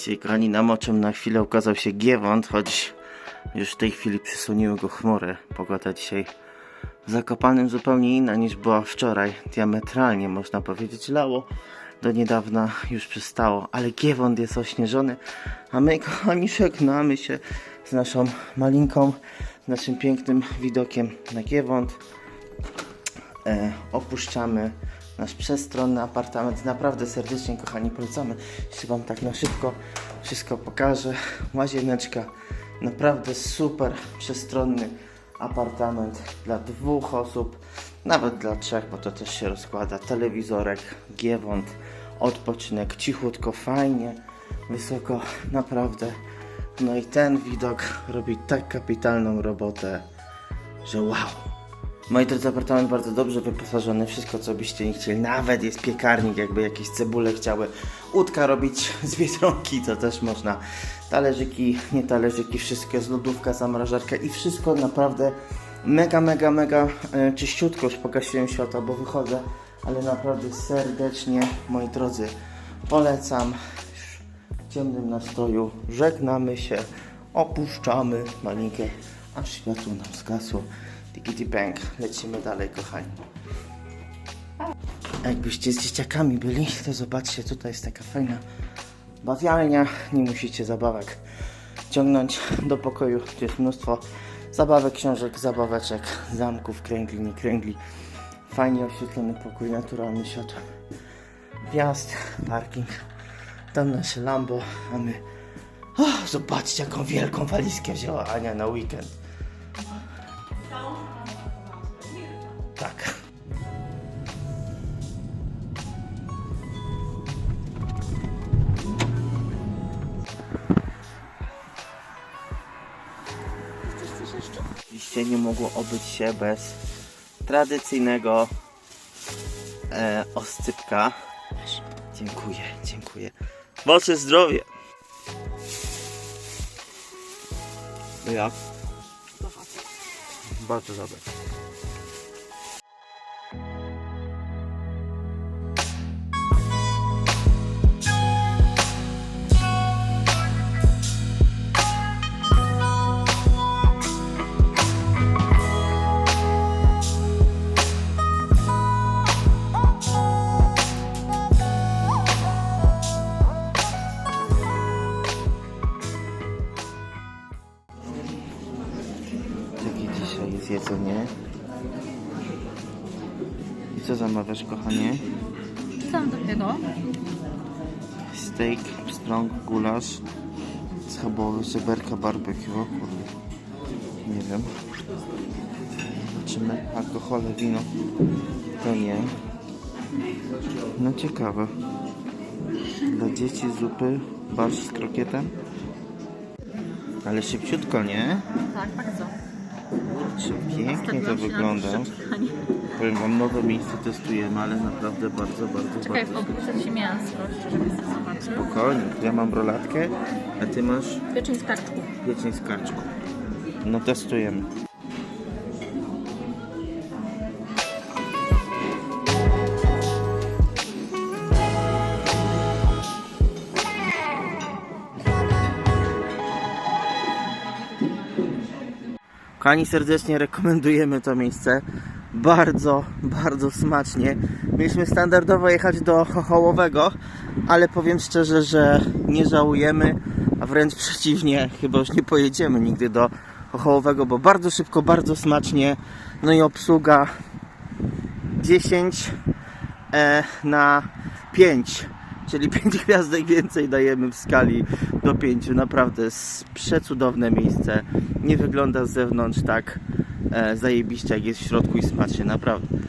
Dzisiaj kochani namoczem na chwilę ukazał się Giewont, choć już w tej chwili przysłoniły go chmury. Pogoda dzisiaj w zupełnie inna niż była wczoraj. Diametralnie można powiedzieć lało. Do niedawna już przestało, ale Giewont jest ośnieżony, a my kochani żegnamy się z naszą malinką, z naszym pięknym widokiem na Giewont e, opuszczamy nasz przestronny apartament. Naprawdę serdecznie, kochani, polecamy. Jeszcze Wam tak na szybko wszystko pokażę. Łazieneczka, naprawdę super przestronny apartament dla dwóch osób, nawet dla trzech, bo to też się rozkłada. Telewizorek, giewont, odpoczynek, cichutko, fajnie, wysoko, naprawdę. No i ten widok robi tak kapitalną robotę, że wow. Moi drodzy, apartament bardzo dobrze wyposażony, wszystko co byście nie chcieli, nawet jest piekarnik, jakby jakieś cebule chciały łódka robić z biedronki, to też można. Talerzyki, nie talerzyki, wszystko jest lodówka, zamrażarka i wszystko naprawdę mega, mega, mega e, czyściutko, już pogasiłem światło, bo wychodzę, ale naprawdę serdecznie, moi drodzy, polecam w ciemnym nastroju, żegnamy się, opuszczamy malinkę, aż światło nam zgasło. Tikity bang, lecimy dalej, kochani. Jakbyście z dzieciakami byli, to zobaczcie, tutaj jest taka fajna bawialnia. Nie musicie zabawek ciągnąć do pokoju. Tu jest mnóstwo zabawek, książek, zabaweczek, zamków, kręgli, nie kręgli. Fajnie oświetlony pokój, naturalny światło. Wjazd, parking. Tam nasze Lambo, a my... Zobaczcie, jaką wielką walizkę wzięła Ania na weekend. Oczywiście nie mogło obyć się bez tradycyjnego e, oscypka. Dziękuję, dziękuję. Wasze zdrowie! No? Bardzo dobre. Dzisiaj jest jedzenie. I co zamawiasz, kochanie? Co tam takiego? Steak, strong, gulasz, schabowy, żeberka, barbecue. O kurde. Nie wiem. Zobaczymy. Alkohole, wino. To nie. No ciekawe. Dla dzieci zupy, barsz z krokietem. Ale szybciutko, nie? Tak, bardzo. Kurczę, pięknie to wygląda. Powiem wam, nowe miejsce testujemy, ale naprawdę bardzo, bardzo, Czekaj, bardzo obrócę ci mięsko, żebyś to zobaczył. spokojnie. Ja mam rolatkę, a ty masz Pieczeń z karczku. pieczeń z karczką. No testujemy. Kochani, serdecznie rekomendujemy to miejsce. Bardzo, bardzo smacznie. Mieliśmy standardowo jechać do Chochołowego, ale powiem szczerze, że nie żałujemy, a wręcz przeciwnie, chyba już nie pojedziemy nigdy do Chochołowego, bo bardzo szybko, bardzo smacznie. No i obsługa 10 e, na 5, czyli 5 gwiazdek więcej dajemy w skali do 5. Naprawdę jest przecudowne miejsce. Nie wygląda z zewnątrz tak e, zajebiście, jak jest w środku i smacznie, naprawdę.